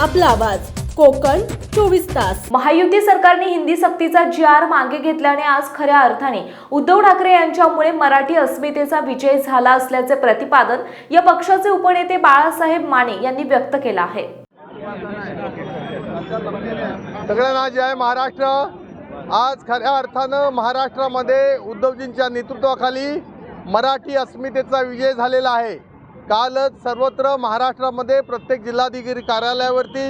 आपला आवाज. कोकण चोवीस तास. महायुती सरकारने हिंदी सक्तीचा जी आर मागे घेतल्याने आज खऱ्या अर्थाने उद्धव ठाकरे यांच्यामुळे मराठी अस्मितेचा विजय झाला असल्याचे प्रतिपादन या पक्षाचे उपनेते बाळासाहेब माने यांनी व्यक्त केलं आहे. सगळ्यांना जय महाराष्ट्र. आज खऱ्या अर्थानं महाराष्ट्रामध्ये उद्धवजींच्या नेतृत्वाखाली मराठी अस्मितेचा विजय झालेला आहे. कालच सर्वत्र महाराष्ट्रामध्ये प्रत्येक जिल्हाधिकारी कार्यालयावरती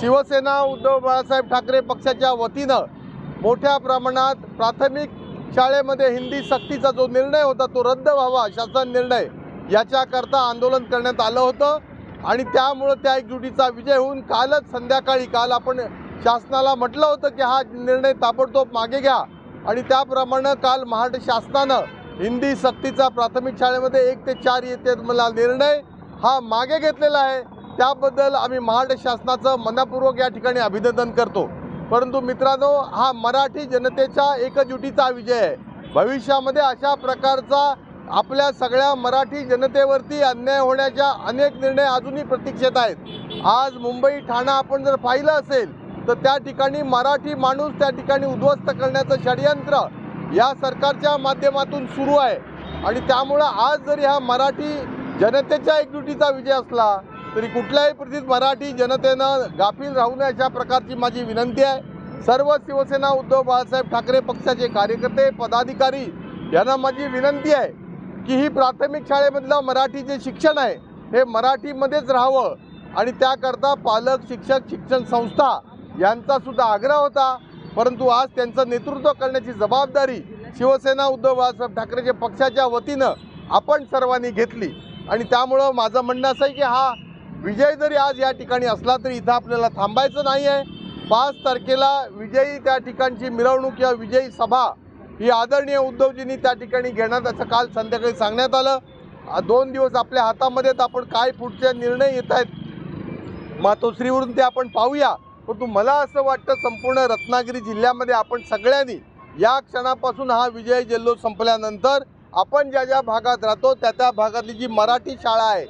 शिवसेना उद्धव बाळासाहेब ठाकरे पक्षाच्या वतीनं मोठ्या प्रमाणात प्राथमिक शाळेमध्ये हिंदी सक्तीचा जो निर्णय होता तो रद्द व्हावा शासन निर्णय याच्याकरता आंदोलन करण्यात आलं होतं. आणि त्यामुळं त्या एकजुटीचा विजय होऊन कालच संध्याकाळी काल आपण शासनाला म्हटलं होतं की हा निर्णय ताबडतोब मागे घ्या. आणि त्याप्रमाणे काल महाराष्ट्र शासनानं हिंदी सक्तीचा प्राथमिक शाळेमध्ये एक ते चार येते मला निर्णय हा मागे घेतलेला आहे. त्याबद्दल आम्ही महाराष्ट्र शासनाचं मनापूर्वक या ठिकाणी अभिनंदन करतो. परंतु मित्रांनो हा मराठी जनतेच्या एकजुटीचा विजय आहे. भविष्यामध्ये अशा प्रकारचा आपल्या सगळ्या मराठी जनतेवरती अन्याय होण्याच्या अनेक निर्णय अजूनही प्रतीक्षेत आहेत. आज मुंबई ठाणा आपण जर पाहिलं असेल तर त्या ठिकाणी मराठी माणूस त्या ठिकाणी उद्ध्वस्त करण्याचं षडयंत्र या सरकारच्या माध्यमातून सुरू आहे. आणि त्यामुळं आज जरी हा मराठी जनतेच्या एकजुटीचा विजय असला तरी कुठल्याही परिस्थितीत मराठी जनतेनं गाफील राहू नये अशा प्रकारची माझी विनंती आहे. सर्व शिवसेना उद्धव बाळासाहेब ठाकरे पक्षाचे कार्यकर्ते पदाधिकारी यांना माझी विनंती आहे की ही प्राथमिक शाळेमधलं मराठी जे शिक्षण आहे हे मराठीमध्येच राहावं. आणि त्याकरता पालक शिक्षक शिक्षण संस्था यांचा सुद्धा आग्रह होता परंतु आज त्यांचं नेतृत्व करण्याची जबाबदारी शिवसेना उद्धव बाळासाहेब ठाकरेच्या पक्षाच्या वतीनं आपण सर्वांनी घेतली. आणि त्यामुळं माझं म्हणणं असं आहे की हा विजय जरी आज या ठिकाणी असला तरी इथं आपल्याला थांबायचं नाही आहे. पाच तारखेला विजयी त्या ठिकाणची मिरवणूक किंवा विजयी सभा ही आदरणीय उद्धवजींनी त्या ठिकाणी घेण्यात असं काल संध्याकाळी सांगण्यात आलं. दोन दिवस आपल्या हातामध्ये आपण काय पुढचे निर्णय येत आहेत मातोश्रीवरून ते आपण पाहूया. परंतु मला असं वाटतं संपूर्ण रत्नागिरी जिल्ह्यामध्ये आपण सगळ्यांनी या क्षणापासून हा विजय जल्लोष संपल्यानंतर आपण ज्या ज्या भागात राहतो त्या त्या भागातली जी मराठी शाळा आहे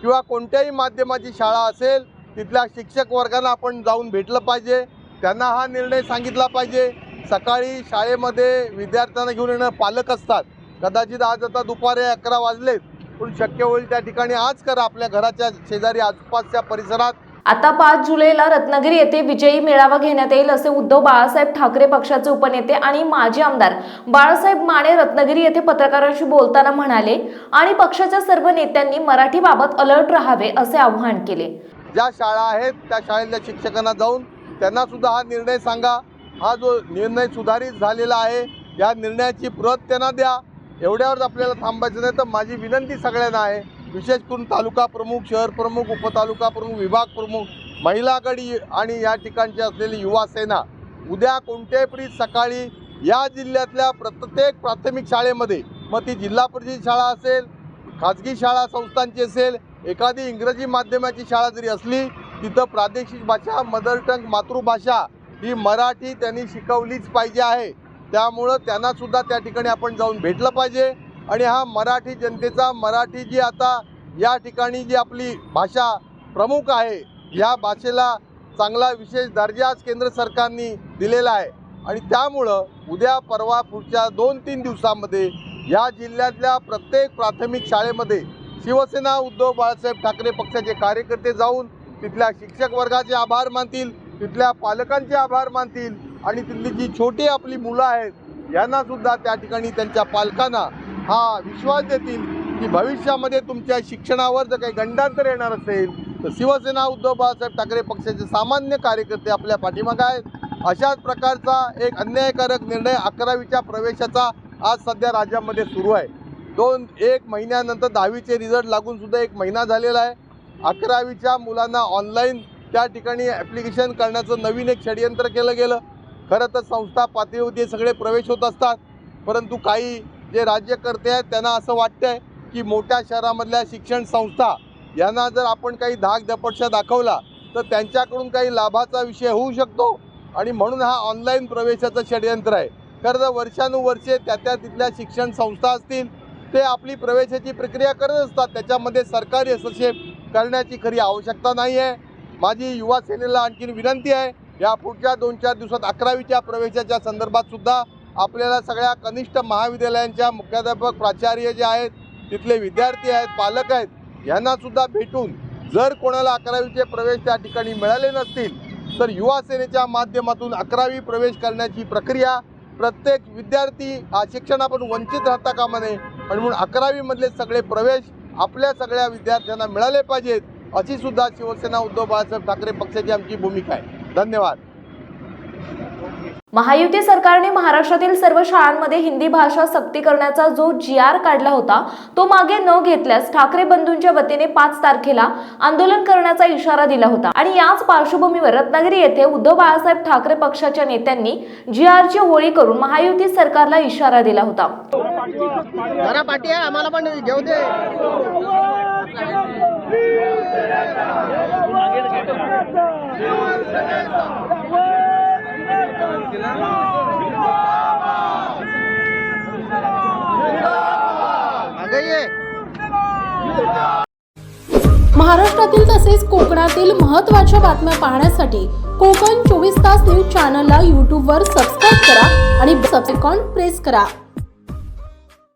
किंवा कोणत्याही माध्यमाची शाळा असेल तिथल्या शिक्षक वर्गांना आपण जाऊन भेटलं पाहिजे. त्यांना हा निर्णय सांगितला पाहिजे. सकाळी शाळेमध्ये विद्यार्थ्यांना घेऊन येणं पालक असतात. कदाचित आज आता दुपारी अकरा वाजलेत पण शक्य होईल त्या ठिकाणी आज करा आपल्या घराच्या शेजारी आसपासच्या परिसरात. आता पाच जुलैला रत्नागिरी येथे विजयी मेळावा घेण्यात येईल असे उद्धव बाळासाहेब ठाकरे पक्षाचे उपनेते आणि माजी आमदार बाळासाहेब माने रत्नागिरी येथे पत्रकारांशी बोलताना म्हणाले आणि पक्षाच्या सर्व नेत्यांनी मराठीबाबत अलर्ट राहावे असे आवाहन केले. ज्या शाळा आहेत त्या शाळेतल्या शिक्षकांना जाऊन त्यांना सुद्धा हा निर्णय सांगा. हा जो निर्णय सुधारित झालेला आहे या निर्णयाची प्रत त्यांना द्या. एवढ्यावर आपल्याला थांबायचं नाही तर माझी विनंती सगळ्यांना आहे. विशेष करून तालुका प्रमुख शहर प्रमुख उपतालुका प्रमुख विभाग प्रमुख महिला गडी आणि या ठिकाणची असलेली युवा सेना उद्या कोणत्याही सकाळी या जिल्ह्यातल्या प्रत्येक प्राथमिक शाळेमध्ये मग ती जिल्हा परिषद शाळा असेल खाजगी शाळा संस्थांची असेल एखादी इंग्रजी माध्यमाची शाळा जरी असली तिथं प्रादेशिक भाषा मदर टंग मातृभाषा ही मराठी त्यांनी शिकवलीच पाहिजे आहे. त्यामुळं त्यांनासुद्धा त्या ठिकाणी आपण जाऊन भेटलं पाहिजे. आणि हा मराठी जनतेचा मराठी जी आता या ठिकाणी जी आपली भाषा प्रमुख आहे या भाषेला चांगला विशेष दर्जा आज केंद्र सरकारने दिलेला आहे. आणि त्यामुळं उद्या परवा पुढच्या दोन तीन दिवसामध्ये या जिल्ह्यातल्या प्रत्येक प्राथमिक शाळेमध्ये शिवसेना उद्धव बाळासाहेब ठाकरे पक्षाचे कार्यकर्ते जाऊन तिथल्या शिक्षक वर्गाचे आभार मानतील तिथल्या पालकांचे आभार मानतील आणि तिथली जी छोटी आपली मुलं आहेत यांना सुद्धा त्या ठिकाणी त्यांच्या पालकांना हा विश्वास देतील की भविष्यामध्ये तुमच्या शिक्षणावर जर काही गंडांतर येणार असेल तर शिवसेना उद्धव बाळासाहेब ठाकरे पक्षाचे सामान्य कार्यकर्ते आपल्या पाठीमागं आहेत. अशाच प्रकारचा एक अन्यायकारक निर्णय अकरावीच्या प्रवेशाचा आज सध्या राज्यामध्ये सुरू आहे. दोन एक महिन्यानंतर दहावीचे रिझल्ट लागून सुद्धा एक महिना झालेला आहे. अकरावीच्या मुलांना ऑनलाईन त्या ठिकाणी ॲप्लिकेशन करण्याचं नवीन एक षडयंत्र केलं गेलं. खरं तर संस्था पातळीवरती सगळे प्रवेश होत असतात. परंतु काही जे राज्यकर्ते आहेत त्यांना असं वाटतं आहे की मोठ्या शहरामधल्या शिक्षण संस्था यांना जर आपण काही धाक दपटशा दाखवला तर त्यांच्याकडून काही लाभाचा विषय होऊ शकतो. आणि म्हणून हा ऑनलाईन प्रवेशाचं षडयंत्र आहे. खरं तर वर्षानुवर्षे त्या त्या तिथल्या शिक्षण संस्था असतील ते आपली प्रवेशाची प्रक्रिया करत असतात. त्याच्यामध्ये सरकारी हस्तक्षेप करण्याची खरी आवश्यकता नाही आहे. माझी युवा सेनेला आणखीन विनंती आहे या पुढच्या दोन चार दिवसात अकरावीच्या प्रवेशाच्या संदर्भात सुद्धा आपल्याला सगळ्या कनिष्ठ महाविद्यालयांच्या मुख्याध्यापक प्राचार्य जे आहेत तिथले विद्यार्थी आहेत पालक आहेत यांनासुद्धा भेटून जर कोणाला अकरावीचे प्रवेश त्या ठिकाणी मिळाले नसतील तर युवा सेनेच्या माध्यमातून अकरावी प्रवेश करण्याची प्रक्रिया प्रत्येक विद्यार्थी हा शिक्षणापासून वंचित राहता कामा नये. आणि म्हणून अकरावीमधले सगळे प्रवेश आपल्या सगळ्या विद्यार्थ्यांना मिळाले पाहिजेत अशी सुद्धा शिवसेना उद्धव बाळासाहेब ठाकरे पक्षाची आमची भूमिका आहे. धन्यवाद. महायुती सरकारने महाराष्ट्रातील सर्व शाळांमध्ये हिंदी भाषा सक्ती करण्याचा जो जी आर काढला होता तो मागे न घेतल्यास ठाकरे बंधूंच्या वतीने पाच तारखेला आंदोलन करण्याचा इशारा दिला होता. आणि याच पार्श्वभूमीवर रत्नागिरी येथे उद्धव बाळासाहेब ठाकरे पक्षाच्या नेत्यांनी जी आरची होळी करून महायुती सरकारला इशारा दिला होता. आम्हाला पण घेऊ दे. महाराष्ट्रातील तसेच कोकणातील महत्त्वाच्या बातम्या पाहण्यासाठी कोकण चोवीस तास न्यूज चॅनलला यूट्यूबवर सबस्क्राईब करा आणि सबसेकॉन प्रेस करा.